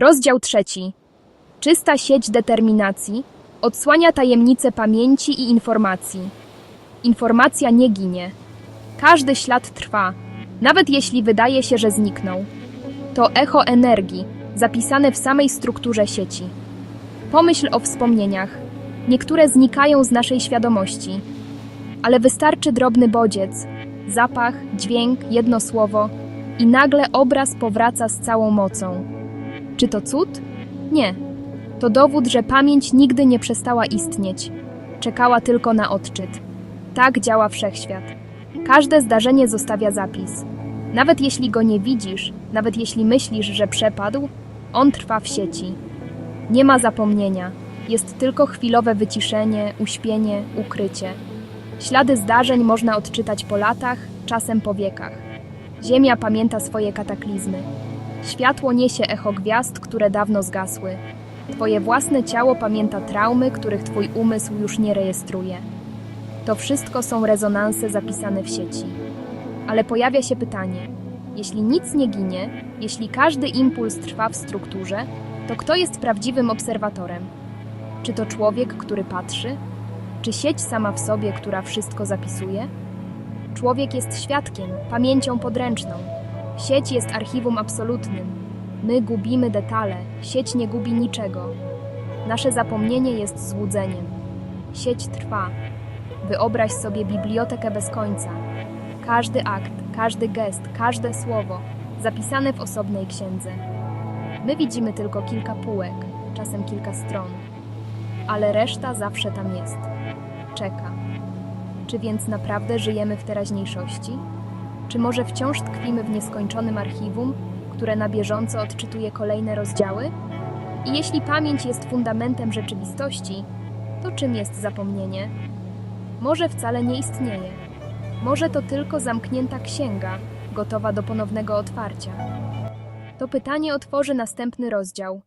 Rozdział trzeci. Czysta sieć determinacji odsłania tajemnice pamięci i informacji. Informacja nie ginie. Każdy ślad trwa, nawet jeśli wydaje się, że zniknął. To echo energii, zapisane w samej strukturze sieci. Pomyśl o wspomnieniach. Niektóre znikają z naszej świadomości, ale wystarczy drobny bodziec, zapach, dźwięk, jedno słowo i nagle obraz powraca z całą mocą. Czy to cud? Nie. To dowód, że pamięć nigdy nie przestała istnieć. Czekała tylko na odczyt. Tak działa wszechświat. Każde zdarzenie zostawia zapis. Nawet jeśli go nie widzisz, nawet jeśli myślisz, że przepadł, on trwa w sieci. Nie ma zapomnienia. Jest tylko chwilowe wyciszenie, uśpienie, ukrycie. Ślady zdarzeń można odczytać po latach, czasem po wiekach. Ziemia pamięta swoje kataklizmy. Światło niesie echo gwiazd, które dawno zgasły. Twoje własne ciało pamięta traumy, których twój umysł już nie rejestruje. To wszystko są rezonanse zapisane w sieci. Ale pojawia się pytanie: jeśli nic nie ginie, jeśli każdy impuls trwa w strukturze, to kto jest prawdziwym obserwatorem? Czy to człowiek, który patrzy? Czy sieć sama w sobie, która wszystko zapisuje? Człowiek jest świadkiem, pamięcią podręczną. Sieć jest archiwum absolutnym. My gubimy detale, sieć nie gubi niczego. Nasze zapomnienie jest złudzeniem. Sieć trwa. Wyobraź sobie bibliotekę bez końca. Każdy akt, każdy gest, każde słowo zapisane w osobnej księdze. My widzimy tylko kilka półek, czasem kilka stron, ale reszta zawsze tam jest. Czeka. Czy więc naprawdę żyjemy w teraźniejszości? Czy może wciąż tkwimy w nieskończonym archiwum, które na bieżąco odczytuje kolejne rozdziały? I jeśli pamięć jest fundamentem rzeczywistości, to czym jest zapomnienie? Może wcale nie istnieje. Może to tylko zamknięta księga, gotowa do ponownego otwarcia. To pytanie otworzy następny rozdział,